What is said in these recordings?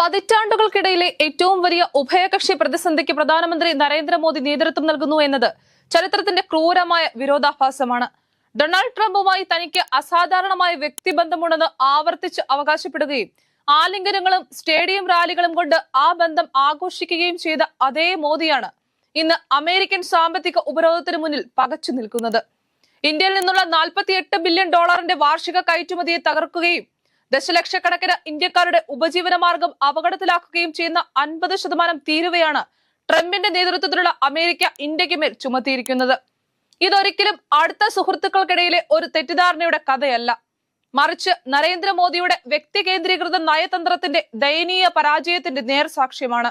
പതിറ്റാണ്ടുകൾക്കിടയിലെ ഏറ്റവും വലിയ ഉഭയകക്ഷി പ്രതിസന്ധിക്ക് പ്രധാനമന്ത്രി നരേന്ദ്രമോദി നേതൃത്വം നൽകുന്നു എന്നത് ചരിത്രത്തിന്റെ ക്രൂരമായ വിരോധാഭാസമാണ്. ഡൊണാൾഡ് ട്രംപുമായി തനിക്ക് അസാധാരണമായ വ്യക്തിബന്ധമുണ്ടെന്ന് ആവർത്തിച്ച് അവകാശപ്പെടുകയും ആലിംഗനങ്ങളും സ്റ്റേഡിയം റാലികളും കൊണ്ട് ആ ബന്ധം ആഘോഷിക്കുകയും ചെയ്ത അതേ മോദിയാണ് ഇന്ന് അമേരിക്കൻ സാമ്പത്തിക ഉപരോധത്തിന് മുന്നിൽ പകച്ചു നിൽക്കുന്നത്. ഇന്ത്യയിൽ നിന്നുള്ള 48 ബില്യൺ ഡോളറിന്റെ വാർഷിക കയറ്റുമതിയെ തകർക്കുകയും ദശലക്ഷക്കണക്കിന് ഇന്ത്യക്കാരുടെ ഉപജീവന മാർഗം അപകടത്തിലാക്കുകയും ചെയ്യുന്ന അൻപത് ശതമാനം തീരുവയാണ് ട്രംപിന്റെ നേതൃത്വത്തിലുള്ള അമേരിക്ക ഇന്ത്യയ്ക്ക് മേൽ ചുമത്തിയിരിക്കുന്നത്. ഇതൊരിക്കലും അടുത്ത സുഹൃത്തുക്കൾക്കിടയിലെ ഒരു തെറ്റിദ്ധാരണയുടെ കഥയല്ല. മറിച്ച് നരേന്ദ്രമോദിയുടെ വ്യക്തി കേന്ദ്രീകൃത നയതന്ത്രത്തിന്റെ ദയനീയ പരാജയത്തിന്റെ നേർസാക്ഷ്യമാണ്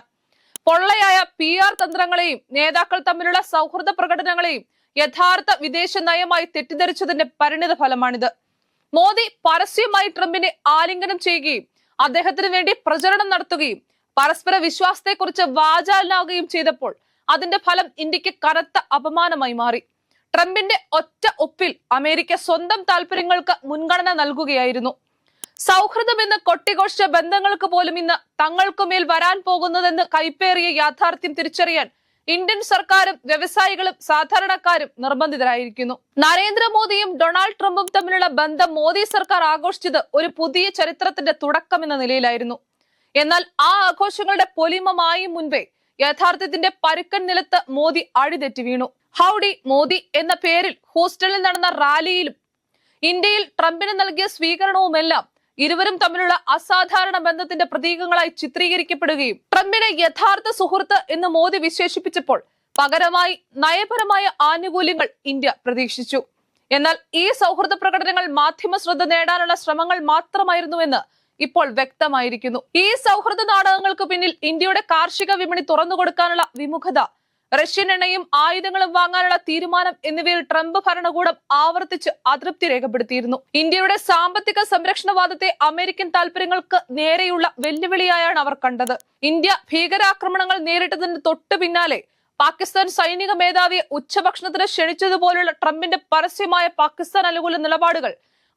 പൊള്ളയായ പി ആർ തന്ത്രങ്ങളെയും നേതാക്കൾ തമ്മിലുള്ള സൗഹൃദ പ്രകടനങ്ങളെയും യഥാർത്ഥ വിദേശ നയമായി തെറ്റിദ്ധരിച്ചതിന്റെ പരിണിത ഫലമാണിത് മോദി പരസ്യമായി ട്രംപിനെ ആലിംഗനം ചെയ്യുകയും അദ്ദേഹത്തിന് വേണ്ടി പ്രചരണം നടത്തുകയും പരസ്പര വിശ്വാസത്തെക്കുറിച്ച് വാചാലനാവുകയും ചെയ്തപ്പോൾ അതിന്റെ ഫലം ഇന്ത്യയ്ക്ക് കനത്ത അപമാനമായി മാറി. ട്രംപിന്റെ ഒറ്റ ഒപ്പിൽ അമേരിക്ക സ്വന്തം താല്പര്യങ്ങൾക്ക് മുൻഗണന നൽകുകയായിരുന്നു. സൗഹൃദം എന്ന കൊട്ടിഘോഷിച്ച ബന്ധങ്ങൾക്ക് പോലും ഇന്ന് തങ്ങൾക്കുമേൽ വരാൻ പോകുന്നതെന്ന് കൈപ്പേറിയ യാഥാർത്ഥ്യം തിരിച്ചറിയാൻ ഇന്ത്യൻ സർക്കാരും വ്യവസായികളും സാധാരണക്കാരും നിർബന്ധിതരായിരിക്കുന്നു. നരേന്ദ്രമോദിയും ഡൊണാൾഡ് ട്രംപും തമ്മിലുള്ള ബന്ധം മോദി സർക്കാർ ആഘോഷിച്ചത് ഒരു പുതിയ ചരിത്രത്തിന്റെ തുടക്കം എന്ന നിലയിലായിരുന്നു. എന്നാൽ ആ ആഘോഷങ്ങളുടെ പൊലിമമായി മുൻപേ യഥാർത്ഥത്തിന്റെ പരുക്കൻ നിലത്ത് മോദി അഴിതെറ്റി വീണു. ഹൗഡി മോദി എന്ന പേരിൽ ഹൂസ്റ്റണിൽ നടന്ന റാലിയിലും ഇന്ത്യയിൽ ട്രംപിന് നൽകിയ സ്വീകരണവുമെല്ലാം ഇരുവരും തമ്മിലുള്ള അസാധാരണ ബന്ധത്തിന്റെ പ്രതീകങ്ങളായി ചിത്രീകരിക്കപ്പെടുകയും ട്രംപിനെ യഥാർത്ഥ സുഹൃത്ത് എന്ന് മോദി വിശേഷിപ്പിച്ചപ്പോൾ പകരമായി നയപരമായ ആനുകൂല്യങ്ങൾ ഇന്ത്യ പ്രതീക്ഷിച്ചു. എന്നാൽ ഈ സൗഹൃദ പ്രകടനങ്ങൾ മാധ്യമ ശ്രദ്ധ നേടാനുള്ള ശ്രമങ്ങൾ മാത്രമായിരുന്നുവെന്ന് ഇപ്പോൾ വ്യക്തമായിരിക്കുന്നു. ഈ സൗഹൃദ നാടകങ്ങൾക്ക് പിന്നിൽ ഇന്ത്യയുടെ കാർഷിക വിപണി തുറന്നുകൊടുക്കാനുള്ള വിമുഖത റഷ്യൻ എണ്ണയും ആയുധങ്ങളും വാങ്ങാനുള്ള തീരുമാനം എന്നിവയിൽ ട്രംപ് ഭരണകൂടം ആവർത്തിച്ച് അതൃപ്തി രേഖപ്പെടുത്തിയിരുന്നു. ഇന്ത്യയുടെ സാമ്പത്തിക സംരക്ഷണവാദത്തെ അമേരിക്കൻ താൽപര്യങ്ങൾക്ക് നേരെയുള്ള വെല്ലുവിളിയായാണ് അവർ കണ്ടത്. ഇന്ത്യ ഭീകരാക്രമണങ്ങൾ നേരിട്ടതിന് തൊട്ടു പിന്നാലെ പാകിസ്ഥാൻ സൈനിക മേധാവിയെ ഉച്ചഭക്ഷണത്തിന് ക്ഷണിച്ചതുപോലുള്ള ട്രംപിന്റെ പരസ്യമായ പാകിസ്ഥാൻ അനുകൂല നിലപാടുകൾ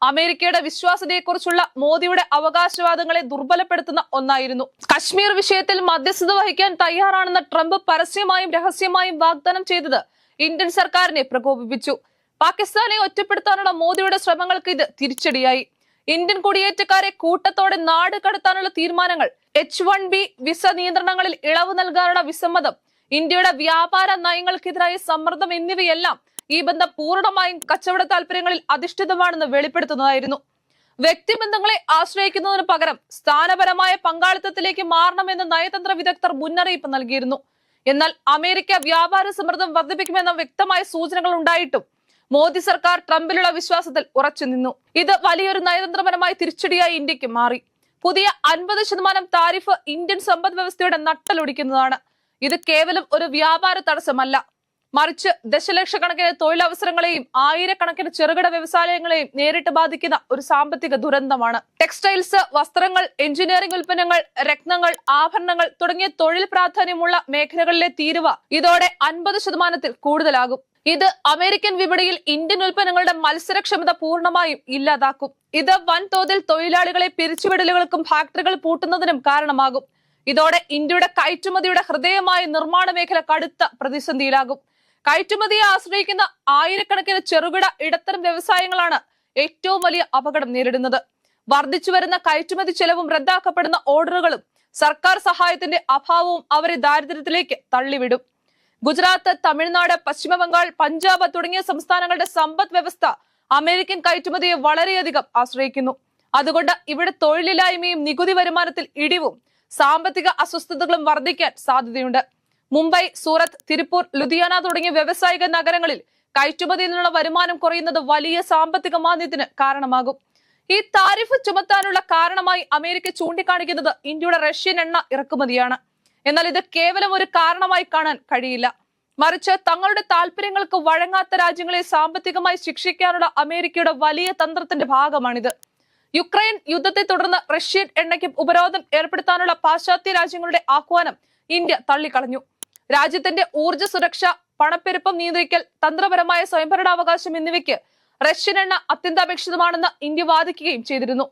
അമേരിക്കയുടെ വിശ്വാസ്യതയെക്കുറിച്ചുള്ള മോദിയുടെ അവകാശവാദങ്ങളെ ദുർബലപ്പെടുത്തുന്ന ഒന്നായിരുന്നു. കശ്മീർ വിഷയത്തിൽ മധ്യസ്ഥത വഹിക്കാൻ തയ്യാറാണെന്ന ട്രംപ് പരസ്യമായും രഹസ്യമായും വാഗ്ദാനം ചെയ്തത് ഇന്ത്യൻ സർക്കാരിനെ പ്രകോപിപ്പിച്ചു. പാകിസ്ഥാനെ ഒറ്റപ്പെടുത്താനുള്ള മോദിയുടെ ശ്രമങ്ങൾക്ക് ഇത് തിരിച്ചടിയായി. ഇന്ത്യൻ കുടിയേറ്റക്കാരെ കൂട്ടത്തോടെ നാട് കടത്താനുള്ള തീരുമാനങ്ങൾ എച്ച് വൺ ബി വിസ നിയന്ത്രണങ്ങളിൽ ഇളവ് നൽകാനുള്ള വിസമ്മതം ഇന്ത്യയുടെ വ്യാപാര നയങ്ങൾക്കെതിരായ സമ്മർദ്ദം എന്നിവയെല്ലാം ഈ ബന്ധം പൂർണമായും കച്ചവട താല്പര്യങ്ങളിൽ അധിഷ്ഠിതമാണെന്ന് വെളിപ്പെടുത്തുന്നതായിരുന്നു. വ്യക്തിബന്ധങ്ങളെ ആശ്രയിക്കുന്നതിന് പകരം സ്ഥാനപരമായ പങ്കാളിത്തത്തിലേക്ക് മാറണമെന്ന് നയതന്ത്ര വിദഗ്ധർ മുന്നറിയിപ്പ് നൽകിയിരുന്നു. എന്നാൽ അമേരിക്ക വ്യാപാര സമ്മർദ്ദം വർദ്ധിപ്പിക്കുമെന്ന വ്യക്തമായ സൂചനകൾ ഉണ്ടായിട്ടും മോദി സർക്കാർ ട്രംപിലുള്ള വിശ്വാസത്തിൽ ഉറച്ചു നിന്നു. ഇത് വലിയൊരു നയതന്ത്രപരമായ തിരിച്ചടിയായി ഇന്ത്യയ്ക്ക് മാറി. പുതിയ അൻപത് ശതമാനം താരിഫ് ഇന്ത്യൻ സമ്പദ് വ്യവസ്ഥയുടെ നട്ടലൊടിക്കുന്നതാണ് ഇത് കേവലം ഒരു വ്യാപാര തടസ്സമല്ല. മറിച്ച് ദശലക്ഷക്കണക്കിന് തൊഴിലവസരങ്ങളെയും ആയിരക്കണക്കിന് ചെറുകിട വ്യവസായങ്ങളെയും നേരിട്ട് ബാധിക്കുന്ന ഒരു സാമ്പത്തിക ദുരന്തമാണ്. ടെക്സ്റ്റൈൽസ് വസ്ത്രങ്ങൾ എഞ്ചിനീയറിംഗ് ഉൽപ്പന്നങ്ങൾ രത്നങ്ങൾ ആഭരണങ്ങൾ തുടങ്ങിയ തൊഴിൽ പ്രാധാന്യമുള്ള മേഖലകളിലെ തീരുവ ഇതോടെ അൻപത് ശതമാനത്തിൽ കൂടുതലാകും. ഇത് അമേരിക്കൻ വിപണിയിൽ ഇന്ത്യൻ ഉൽപ്പന്നങ്ങളുടെ മത്സരക്ഷമത പൂർണമായും ഇല്ലാതാക്കും. ഇത് വൻതോതിൽ തൊഴിലാളികളെ പിരിച്ചുവിടലുകൾക്കും ഫാക്ടറികൾ പൂട്ടുന്നതിനും കാരണമാകും. ഇതോടെ ഇന്ത്യയുടെ കയറ്റുമതിയുടെ ഹൃദയമായ നിർമ്മാണ മേഖല കടുത്ത പ്രതിസന്ധിയിലാകും. കയറ്റുമതിയെ ആശ്രയിക്കുന്ന ആയിരക്കണക്കിന് ചെറുകിട ഇടത്തരം വ്യവസായങ്ങളാണ് ഏറ്റവും വലിയ അപകടം നേരിടുന്നത്. വർദ്ധിച്ചു വരുന്ന കയറ്റുമതി ചെലവും റദ്ദാക്കപ്പെടുന്ന ഓർഡറുകളും സർക്കാർ സഹായത്തിന്റെ അഭാവവും അവരെ ദാരിദ്ര്യത്തിലേക്ക് തള്ളിവിടും. ഗുജറാത്ത് തമിഴ്നാട് പശ്ചിമബംഗാൾ പഞ്ചാബ് തുടങ്ങിയ സംസ്ഥാനങ്ങളുടെ സമ്പദ് വ്യവസ്ഥ അമേരിക്കൻ കയറ്റുമതിയെ വളരെയധികം ആശ്രയിക്കുന്നു. അതുകൊണ്ട് ഇവിടെ തൊഴിലില്ലായ്മയും നികുതി വരുമാനത്തിൽ ഇടിവും സാമ്പത്തിക അസ്വസ്ഥതകളും വർദ്ധിക്കാൻ സാധ്യതയുണ്ട്. മുംബൈ സൂറത്ത് തിരുപ്പൂർ ലുധിയാന തുടങ്ങിയ വ്യവസായിക നഗരങ്ങളിൽ കയറ്റുമതിയിൽ നിന്നുള്ള വരുമാനം കുറയുന്നത് വലിയ സാമ്പത്തിക മാന്ദ്യത്തിന് കാരണമാകും. ഈ താരിഫ് ചുമത്താനുള്ള കാരണമായി അമേരിക്ക ചൂണ്ടിക്കാണിക്കുന്നത് ഇന്ത്യയുടെ റഷ്യൻ എണ്ണ ഇറക്കുമതിയാണ്. എന്നാൽ ഇത് കേവലം ഒരു കാരണമായി കാണാൻ കഴിയില്ല. മറിച്ച് തങ്ങളുടെ താല്പര്യങ്ങൾക്ക് വഴങ്ങാത്ത രാജ്യങ്ങളെ സാമ്പത്തികമായി ശിക്ഷിക്കാനുള്ള അമേരിക്കയുടെ വലിയ തന്ത്രത്തിന്റെ ഭാഗമാണിത്. യുക്രൈൻ യുദ്ധത്തെ തുടർന്ന് റഷ്യൻ എണ്ണയ്ക്കും ഉപരോധം ഏർപ്പെടുത്താനുള്ള പാശ്ചാത്യ രാജ്യങ്ങളുടെ ആഹ്വാനം ഇന്ത്യ തള്ളിക്കളഞ്ഞു. രാജ്യത്തിന്റെ ഊർജ സുരക്ഷ പണപ്പെരുപ്പം നിയന്ത്രിക്കൽ തന്ത്രപരമായ സ്വയംഭരണാവകാശം എന്നിവയ്ക്ക് റഷ്യൻ എണ്ണ അത്യന്താപേക്ഷിതമാണെന്ന് ഇന്ത്യ വാദിക്കുകയും ചെയ്തിരുന്നു.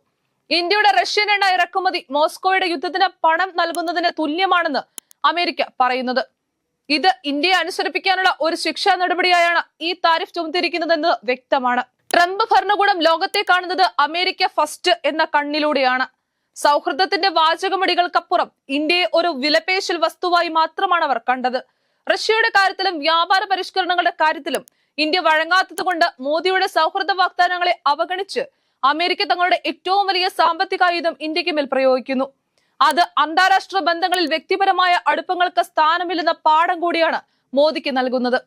ഇന്ത്യയുടെ റഷ്യൻ എണ്ണ ഇറക്കുമതി മോസ്കോയുടെ യുദ്ധത്തിന് പണം നൽകുന്നതിന് തുല്യമാണെന്ന് അമേരിക്ക പറയുന്നത്. ഇത് ഇന്ത്യയെ അനുസരിപ്പിക്കാനുള്ള ഒരു ശിക്ഷാ നടപടിയായാണ് ഈ താരിഫ് ചുമത്തിരിക്കുന്നതെന്ന് വ്യക്തമാണ്. ട്രംപ് ഭരണകൂടം ലോകത്തെ കാണുന്നത് അമേരിക്ക ഫസ്റ്റ് എന്ന കണ്ണിലൂടെയാണ്. സൗഹൃദത്തിന്റെ വാചകമടികൾക്കപ്പുറം ഇന്ത്യയെ ഒരു വിലപേശൽ വസ്തുവായി മാത്രമാണ് അവർ കണ്ടത്. റഷ്യയുടെ കാര്യത്തിലും വ്യാപാര പരിഷ്കരണങ്ങളുടെ കാര്യത്തിലും ഇന്ത്യ വഴങ്ങാത്തതുകൊണ്ട് മോദിയുടെ സൗഹൃദ വാഗ്ദാനങ്ങളെ അവഗണിച്ച് അമേരിക്ക തങ്ങളുടെ ഏറ്റവും വലിയ സാമ്പത്തിക ആയുധം ഇന്ത്യയ്ക്ക് മേൽ പ്രയോഗിക്കുന്നു. അത് അന്താരാഷ്ട്ര ബന്ധങ്ങളിൽ വ്യക്തിപരമായ അടുപ്പങ്ങൾക്ക് സ്ഥാനമില്ലെന്ന പാഠം കൂടിയാണ് മോദിക്ക് നൽകുന്നത്.